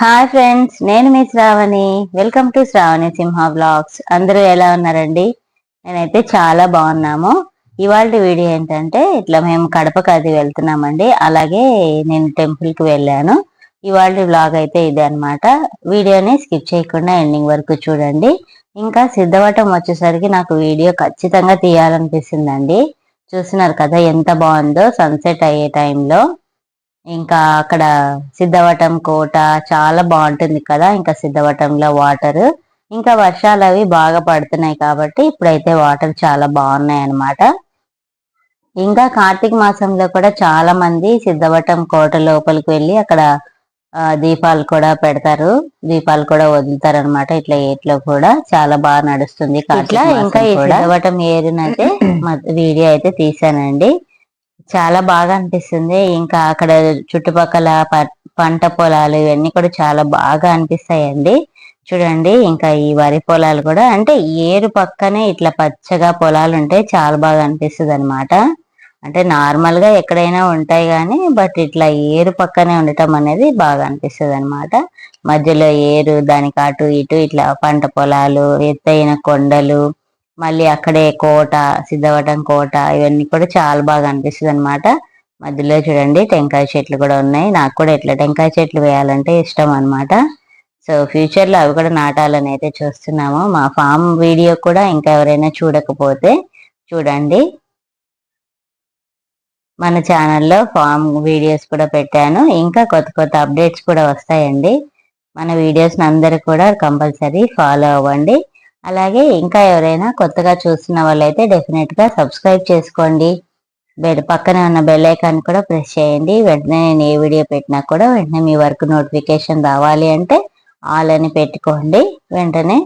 Hi friends నేను మీ Sravani. Welcome to Sravani Simha blogs అందరూ ఎలా ఉన్నారండి? నేనైతే చాలా బాగున్నాము. ఇవాళ వీడియో ఏంటంటే ఇట్లా మేము కడప అది వెళ్తున్నామండి. అలాగే నేను టెంపుల్కి వెళ్ళాను. ఇవాళ బ్లాగ్ అయితే ఇదే అనమాట వీడియోని స్కిప్ చేయకుండా ఎండింగ్ వరకు చూడండి. ఇంకా సిద్ధవటం వచ్చేసరికి నాకు వీడియో ఖచ్చితంగా తీయాలనిపిస్తుందండి. చూస్తున్నారు కదా ఎంత బాగుందో సన్సెట్ అయ్యే టైంలో ఇంకా అక్కడ సిద్ధవటం కోట చాలా బాగుంటుంది కదా ఇంకా సిద్ధవటంలో వాటర్. ఇంకా వర్షాలు అవి బాగా పడుతున్నాయి కాబట్టి ఇప్పుడైతే వాటర్ చాలా బాగున్నాయి అన్నమాట. ఇంకా కార్తీక మాసంలో కూడా చాలా మంది సిద్ధవటం కోట లోపలికి వెళ్ళి అక్కడ దీపాలు కూడా పెడతారు. దీపాలు కూడా వదులుతారు అనమాట ఇట్లా ఏట్లో కూడా. చాలా బాగా నడుస్తుంది అట్లా ఇంకా ఈ సిద్ధవటం ఏరినైతే వీడియో అయితే తీసానండి చాలా బాగా అనిపిస్తుంది. ఇంకా అక్కడ చుట్టుపక్కల పంట పొలాలు ఇవన్నీ కూడా చాలా బాగా అనిపిస్తాయండి. చూడండి ఇంకా ఈ వరి పొలాలు కూడా అంటే ఏరు పక్కనే ఇట్లా పచ్చగా పొలాలు ఉంటే చాలా బాగా అనిపిస్తుంది అనమాట అంటే నార్మల్గా ఎక్కడైనా ఉంటాయి కానీ బట్ ఇట్లా ఏరు పక్కనే ఉండటం అనేది బాగా అనిపిస్తుంది అనమాట మధ్యలో ఏరు దానికి అటు ఇటు ఇట్లా పంట పొలాలు ఎత్తైన కొండలు మళ్ళీ అక్కడే కోట సిద్ధవటం కోట ఇవన్నీ కూడా చాలా బాగా అనిపిస్తుంది అనమాట మధ్యలో చూడండి టెంకాయ చెట్లు కూడా ఉన్నాయి. నాకు కూడా ఇట్లా టెంకాయ చెట్లు వేయాలంటే ఇష్టం అనమాట సో ఫ్యూచర్లో అవి కూడా నాటాలని అయితే చూస్తున్నాము. మా ఫామ్ వీడియో కూడా ఇంకా ఎవరైనా చూడకపోతే చూడండి. మన ఛానల్లో ఫామ్ వీడియోస్ కూడా పెట్టాను. ఇంకా కొత్త కొత్త అప్డేట్స్ కూడా వస్తాయండి. మన వీడియోస్ని అందరూ కూడా కంపల్సరీ ఫాలో అవ్వండి. అలాగే ఇంకా ఎవరైనా కొత్తగా చూస్తున్న వాళ్ళైతే డెఫినెట్గా సబ్స్క్రైబ్ చేసుకోండి. బెల్ పక్కనే ఉన్న బెల్ ఐకాన్ కూడా ప్రెస్ చేయండి. వెంటనే నేను ఏ వీడియో పెట్టినా కూడా వెంటనే మీ వర్క్ నోటిఫికేషన్ రావాలి అంటే ఆల్ అని పెట్టుకోండి. వెంటనే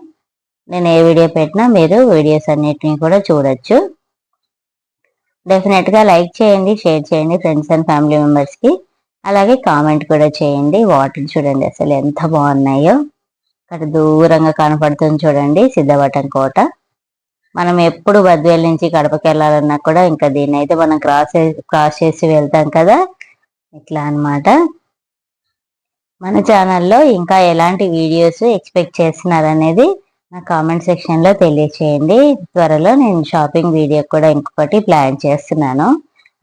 నేను ఏ వీడియో పెట్టినా మీరు వీడియోస్ అన్నిటిని కూడా చూడొచ్చు. డెఫినెట్గా లైక్ చేయండి షేర్ చేయండి ఫ్రెండ్స్ అండ్ ఫ్యామిలీ మెంబర్స్కి. అలాగే కామెంట్ కూడా చేయండి. వాటర్ చూడండి అసలు ఎంత బాగున్నాయో. అక్కడ దూరంగా కనపడుతుంది చూడండి సిద్ధవటం కోట. మనం ఎప్పుడు బద్వేల్ నుంచి కడపకి వెళ్ళాలన్నా కూడా ఇంకా దీన్ని అయితే మనం క్రాస్ క్రాస్ చేసి వెళ్తాం కదా? ఇట్లా అనమాట మన ఛానల్లో ఇంకా ఎలాంటి వీడియోస్ ఎక్స్పెక్ట్ చేస్తున్నారనేది నా కామెంట్ సెక్షన్లో తెలియచేయండి. త్వరలో నేను షాపింగ్ వీడియో కూడా ఇంకొకటి ప్లాన్ చేస్తున్నాను.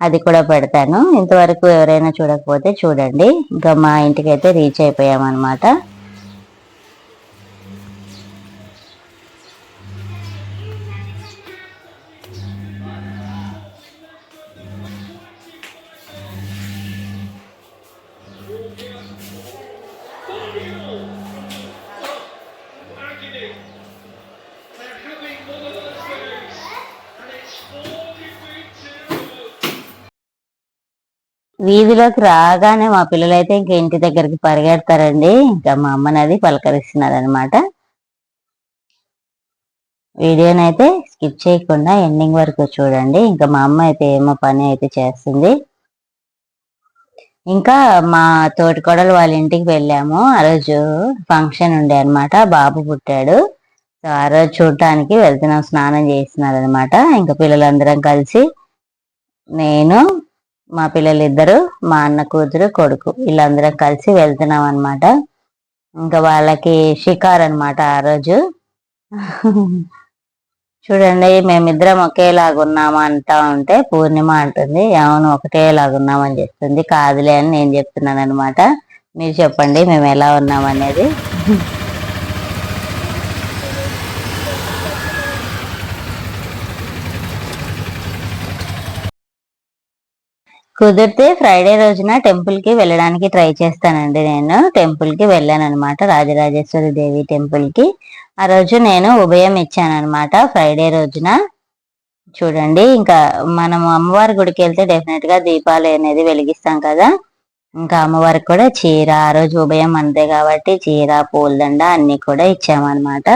అది కూడా పెడతాను. ఇంతవరకు ఎవరైనా చూడకపోతే చూడండి. ఇంకా మా ఇంటికి అయితే రీచ్ అయిపోయామన్నమాట. వీధిలోకి రాగానే మా పిల్లలైతే ఇంకా ఇంటి దగ్గరికి పరిగెడతారండి. ఇంకా మా అమ్మని అది పలకరిస్తున్నారు అనమాట వీడియోనైతే స్కిప్ చేయకుండా ఎండింగ్ వరకు చూడండి. ఇంకా మా అమ్మ అయితే ఏమో పని అయితే చేస్తుంది. ఇంకా మా తోటికోడలు వాళ్ళ ఇంటికి వెళ్ళాము. ఆ రోజు ఫంక్షన్ ఉండే అనమాట బాబు పుట్టాడు. సో ఆ రోజు చూడటానికి వెళ్తున్నాం. స్నానం చేస్తున్నారు అనమాట ఇంకా పిల్లలందరం కలిసి నేను మా పిల్లలు ఇద్దరు మా అన్న కూతురు కొడుకు వీళ్ళందరం కలిసి వెళ్తున్నాం అనమాట ఇంకా వాళ్ళకి షికార్ అనమాట ఆ రోజు. చూడండి మేమిద్దరం ఒకేలాగా ఉన్నామా అంటా ఉంటే పూర్ణిమ అంటుంది. అవును ఒకటేలాగున్నామని చెప్తుంది. కాదులే అని నేను చెప్తున్నాను అనమాట మీరు చెప్పండి మేము ఎలా ఉన్నామనేది. కుదిరితే ఫ్రైడే రోజున టెంపుల్కి వెళ్ళడానికి ట్రై చేస్తానండి నేను. టెంపుల్కి వెళ్ళాను అనమాట రాజరాజేశ్వరి దేవి టెంపుల్కి. ఆ రోజు నేను ఉభయం ఇచ్చాను అనమాట ఫ్రైడే రోజున. చూడండి ఇంకా మనం అమ్మవారి గుడికి వెళ్తే డెఫినెట్గా దీపాలు అనేది వెలిగిస్తాం కదా. ఇంకా అమ్మవారికి కూడా చీర ఆ రోజు ఉభయం అంతే కాబట్టి చీర పూలదండ అన్ని కూడా ఇచ్చామన్నమాట.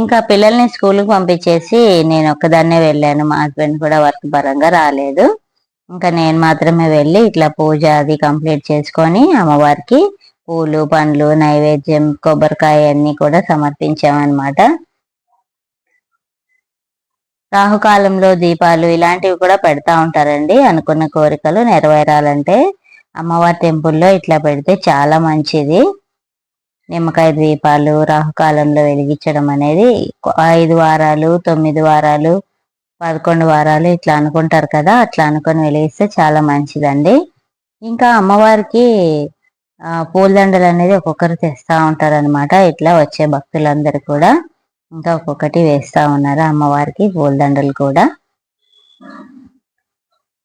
ఇంకా పిల్లల్ని స్కూల్కి పంపించేసి నేను ఒక్కదాన్నే వెళ్ళాను మా హస్బెండ్ కూడా వర్క్ పరంగా రాలేదు. ఇంకా నేను మాత్రమే వెళ్ళి ఇట్లా పూజ అది కంప్లీట్ చేసుకొని అమ్మవారికి పూలు పండ్లు నైవేద్యం కొబ్బరికాయ అన్ని కూడా సమర్పించామన్నమాట. రాహుకాలంలో దీపాలు ఇలాంటివి కూడా పెడతా ఉంటారండి. అనుకున్న కోరికలు నెరవేరాలంటే అమ్మవారి టెంపుల్లో ఇట్లా పెడితే చాలా మంచిది. నిమ్మకాయ ద్వీపాలు రాహుకాలంలో వెలిగించడం అనేది ఐదు వారాలు తొమ్మిది వారాలు పదకొండు వారాలు ఇట్లా అనుకుంటారు కదా అట్లా అనుకొని వెలిగిస్తే చాలా మంచిదండి. ఇంకా అమ్మవారికి పూలదండలు అనేది ఒక్కొక్కరు తెస్తా ఉంటారు అనమాట ఇట్లా వచ్చే భక్తులందరూ కూడా ఇంకా ఒక్కొక్కటి వేస్తూ ఉన్నారు అమ్మవారికి పూలదండలు కూడా.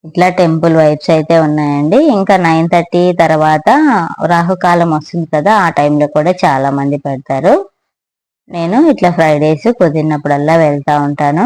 ఇట్లా టెంపుల్ వైబ్స్ అయితే ఉన్నాయండి. ఇంకా నైన్ థర్టీ తర్వాత రాహుకాలం వస్తుంది కదా ఆ టైంలో కూడా చాలా మంది పెడతారు. నేను ఇట్లా ఫ్రైడేస్ కుదిరినప్పుడల్లా వెళ్తూ ఉంటాను.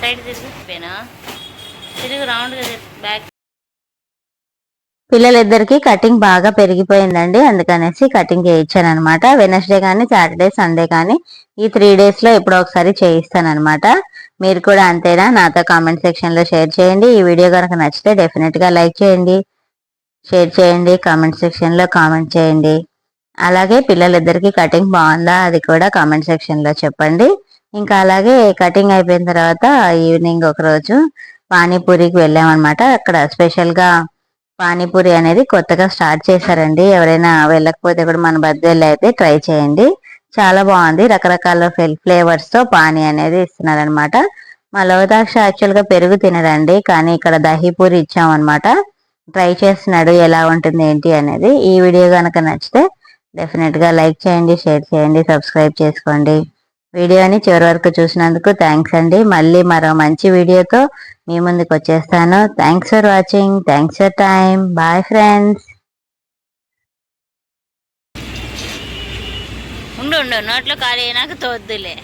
సైడ్ తిరిగిపోయినా తిరిగి రౌండ్గా బ్యాక్ పిల్లలిద్దరికి కటింగ్ బాగా పెరిగిపోయిందండి. అందుకనేసి కటింగ్ చేయించాను అనమాట వెనస్డే కానీ సాటర్డే సండే కానీ ఈ త్రీ డేస్లో ఎప్పుడో ఒకసారి చేయిస్తాను అనమాట మీరు కూడా అంతేనా? నాతో కామెంట్ సెక్షన్లో షేర్ చేయండి. ఈ వీడియో కనుక నచ్చితే డెఫినెట్గా లైక్ చేయండి. షేర్ చేయండి. కామెంట్ సెక్షన్లో కామెంట్ చేయండి. అలాగే పిల్లలిద్దరికి కటింగ్ బాగుందా? అది కూడా కామెంట్ సెక్షన్లో చెప్పండి. ఇంకా అలాగే కటింగ్ అయిపోయిన తర్వాత ఈవినింగ్ ఒక రోజు పానీపూరికి వెళ్ళామన్నమాట. అక్కడ స్పెషల్గా పానీపూరి అనేది కొత్తగా స్టార్ట్ చేశారండి. ఎవరైనా వెళ్ళకపోతే కూడా మన బద్దెళ్ళు అయితే ట్రై చేయండి. చాలా బాగుంది. రకరకాల ఫ్లేవర్స్తో పానీ అనేది ఇస్తున్నారు అనమాట మా లవదాక్ష యాక్చువల్గా పెరుగు తినరండి కానీ ఇక్కడ దహీపూరి ఇచ్చామన్నమాట. ట్రై చేస్తున్నాడు ఎలా ఉంటుంది ఏంటి అనేది. ఈ వీడియో కనుక నచ్చితే డెఫినెట్గా లైక్ చేయండి షేర్ చేయండి సబ్స్క్రైబ్ చేసుకోండి. వీడియోని చివరి వరకు చూసినందుకు థ్యాంక్స్ అండి. మళ్ళీ మరో మంచి వీడియోతో మీ ముందుకు వచ్చేస్తాను. Thanks for watching thanks for time bye friends ఉండు ఉండు. నోట్లో ఖాళీ అయినాక తోద్దులే.